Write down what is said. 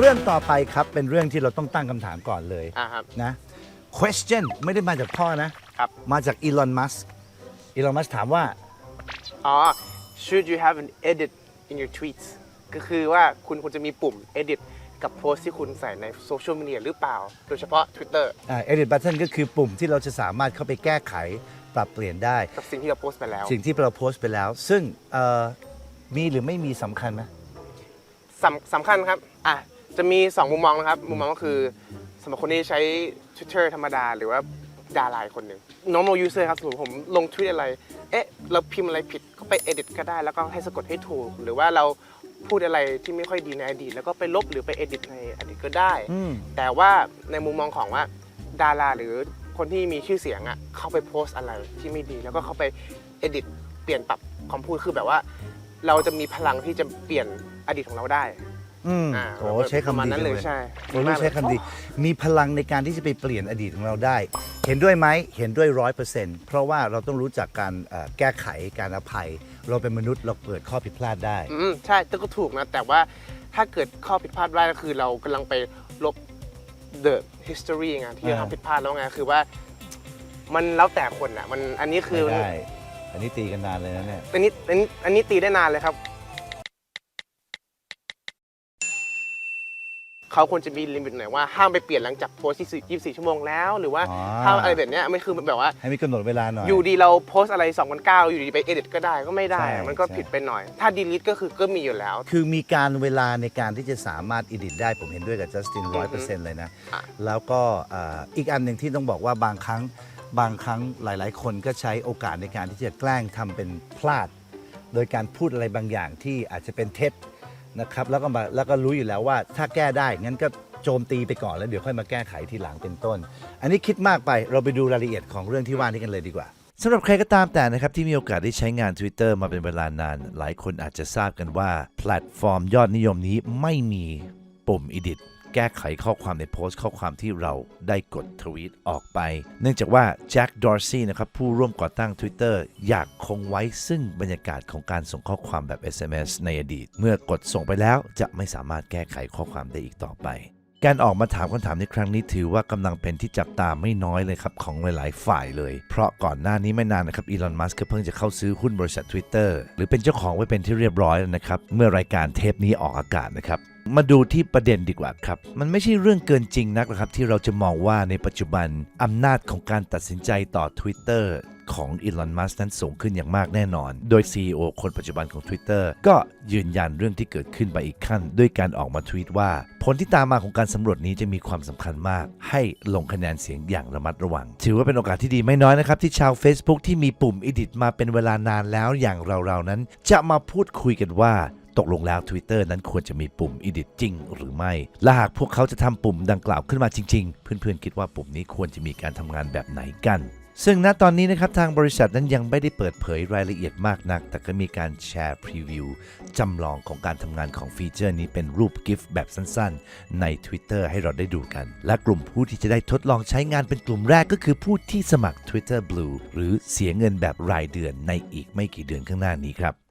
เรื่องต่อไปครับเป็นเรื่องที่เราต้องตั้งคำถามก่อนเลยอ่าครับ นะ question ไม่ได้มาจากพ่อนะ ครับ มาจากอีลอนมัสอีลอนมัสถามว่า อ๋อ should you have an edit in your tweets ก็คือว่าคุณควรจะมีปุ่ม edit กับโพสต์ที่คุณใส่ในโซเชียลมีเดียหรือเปล่า โดยเฉพาะ Twitter อ่า edit button ก็คือปุ่มที่เราจะสามารถเข้าไปแก้ไขปรับเปลี่ยนได้ กับสิ่งที่เราโพสต์ไปแล้วสิ่งที่เราโพสต์ไปแล้ว ซึ่งเอ่อมีหรือไม่มีสำคัญไหมสำสำคัญครับ อะ จะมี 2 มุมมองนะครับ มุมมองก็คือสำหรับคนที่ใช้ Twitter ธรรมดา หรือว่าดาราอีกคนหนึ่ง normal user ครับสมมติผมลงทวิตอะไร เอ๊ะ เราพิมพ์อะไรผิดก็ไป edit ก็ได้ แล้วก็ให้สะกดให้ถูก หรือว่าเราพูดอะไรที่ไม่ค่อยดีในอดีต แล้วก็ไปลบหรือไป edit ในอดีตก็ได้ อืม แต่ว่าในมุมมองของว่าดาราหรือคนที่มีชื่อเสียงอะเข้าไปโพสต์อะไรที่ไม่ดี แล้วก็เข้าไป edit เปลี่ยนปรับคำพูดคือแบบว่า เราจะมีพลังที่จะเปลี่ยนอดีตของเราได้ อืมอ่าโอ้ใช้ประคำมาณดีนั้นจังเลเลยยใช่โอ้ลูกใช้คำดี มีพลังในการที่จะไปเปลี่ยนอดีตของเราได้ เห็นด้วยไหมเห็นด้วยร้อยเปอร์เซ็นต์เพราะว่าเราต้องรู้จักการเอ่อแก้ไขการอภัย เราเป็นมนุษย์เราเกิดข้อผิดพลาดได้ อืมใช่แต่ก็ถูกนะ แต่ว่าถ้าเกิดข้อผิดพลาดได้ก็คือเรากำลังไปลบ the history ไงที่เราอ่า ทำผิดพลาดแล้วไงคือว่ามันแล้วแต่คนอะ มันอันนี้คือไม่ได้ อันนี้ตีกันนานเลยนะเนี่ย อันนี้อันนี้อันนี้ตีได้นานเลยครับ เขาควรจะมีลิมิตหน่อยว่าห้ามไปเปลี่ยนหลังจากโพสต์ที่24 ชั่วโมงแล้ว หรือว่าอ๋อ ห้ามอะไรแบบเนี้ยไม่คือแบบว่า ให้มีกำหนดเวลาหน่อย อยู่ดีเราโพสต์อะไร2 0 0อยู่ดีไปเอดิตก็ได้ก็ไม่ได้ใช่อะมันก็ใช่ ผิดไปหน่อย ถ้าดีลิทก็คือก็มีอยู่แล้ว คือมีการเวลาในการที่จะสามารถอิดิทได้ผมเห็นด้วยกับจัสตินร้อยเปอร์เซ็นต์เลยนะ อะ แล้วก็เอ่ออีกอันหนึ่งที่ต้องบอกว่าบางครั้งบางครั้งหลายๆ คนก็ใช้โอกาสในการที่จะแกล้งทำเป็นพลาด โดยการพูดอะไรบางอย่างที่อาจจะเป็นเท็จ นะครับแล้วก็มาแล้วก็รู้อยู่แล้วว่าถ้าแก้ได้งั้นก็โจมตีไปก่อนแล้วเดี๋ยวค่อยมาแก้ไขทีหลังเป็นต้น อันนี้คิดมากไปเราไปดูรายละเอียดของเรื่องที่ว่านี้กันเลยดีกว่าสำหรับใครก็ตามแต่นะครับ ที่มีโอกาสได้ใช้งาน Twitter มาเป็นเวลานาน หลายคนอาจจะทราบกันว่า แพลตฟอร์มยอดนิยมนี้ไม่มีปุ่ม edit ก้ไขข้อความในโพสต์ข้อความที่เราได้กดทวีตออกไป เนื่องจากว่าแจ็คดอร์ซี่นะครับผู้ร่วมก่อตั้ง Twitter อยากคงไว้ซึ่งบรรยากาศของการส่งข้อความแบบ SMS ในอดีต เมื่อกดส่งไปแล้วจะไม่สามารถแก้ไขข้อความได้อีกต่อไปการออกมาถามคำถามในครั้งนี้ถือว่ากำลังเป็นที่จับตามไม่น้อยเลยครับ ของหลายๆ ฝ่ายเลย เพราะก่อนหน้านี้ไม่นานนะครับอีลอนมัสก์เพิ่งจะเข้าซื้อหุ้นบริษัท Twitter หรือเป็นเจ้าของไว้เป็นที่เรียบร้อยแล้วนะครับ เมื่อรายการเทปนี้ออกอากาศนะครับ มาดูที่ประเด็นดีกว่าครับ มันไม่ใช่เรื่องเกินจริงนักหรอกครับ ที่เราจะมองว่าในปัจจุบันอำนาจของการตัดสินใจต่อ Twitter ของอีลอน มัสนั้นสูงขึ้นอย่างมากแน่นอน โดย CEO คนปัจจุบันของ Twitter ก็ยืนยันเรื่องที่เกิดขึ้นไปอีกขั้น ด้วยการออกมาทวีตว่า ผลที่ตามมาของการสำรวจนี้จะมีความสำคัญมาก ให้ลงคะแนนเสียงอย่างระมัดระวัง ถือว่าเป็นโอกาสที่ดีไม่น้อยนะครับ ที่ชาว Facebook ที่มีปุ่ม Edit มาเป็นเวลานานแล้วอย่างเราๆนั้น จะมาพูดคุยกันว่า ตกลงแล้ว Twitter นั้นควรจะมีปุ่ม Edit จริงหรือไม่ และหากพวกเขาจะทำปุ่มดังกล่าวขึ้นมาจริง ๆ เพื่อนๆคิดว่าปุ่มนี้ควรจะมีการทำงานแบบไหนกันซึ่งณตอนนี้นะครับทางบริษัทนั้นยังไม่ได้เปิดเผยรายละเอียดมากนัก แต่ก็มีการแชร์พรีวิวจำลองของการทำงานของฟีเจอร์นี้เป็นรูปกิฟต์แบบสั้นๆ ใน Twitter ให้เราได้ดูกัน และกลุ่มผู้ที่จะได้ทดลองใช้งานเป็นกลุ่มแรกก็คือผู้ที่สมัคร Twitter Blue หรือเสียเงินแบบรายเดือนในอีกไม่กี่เดือนข้างหน้านี้ครับ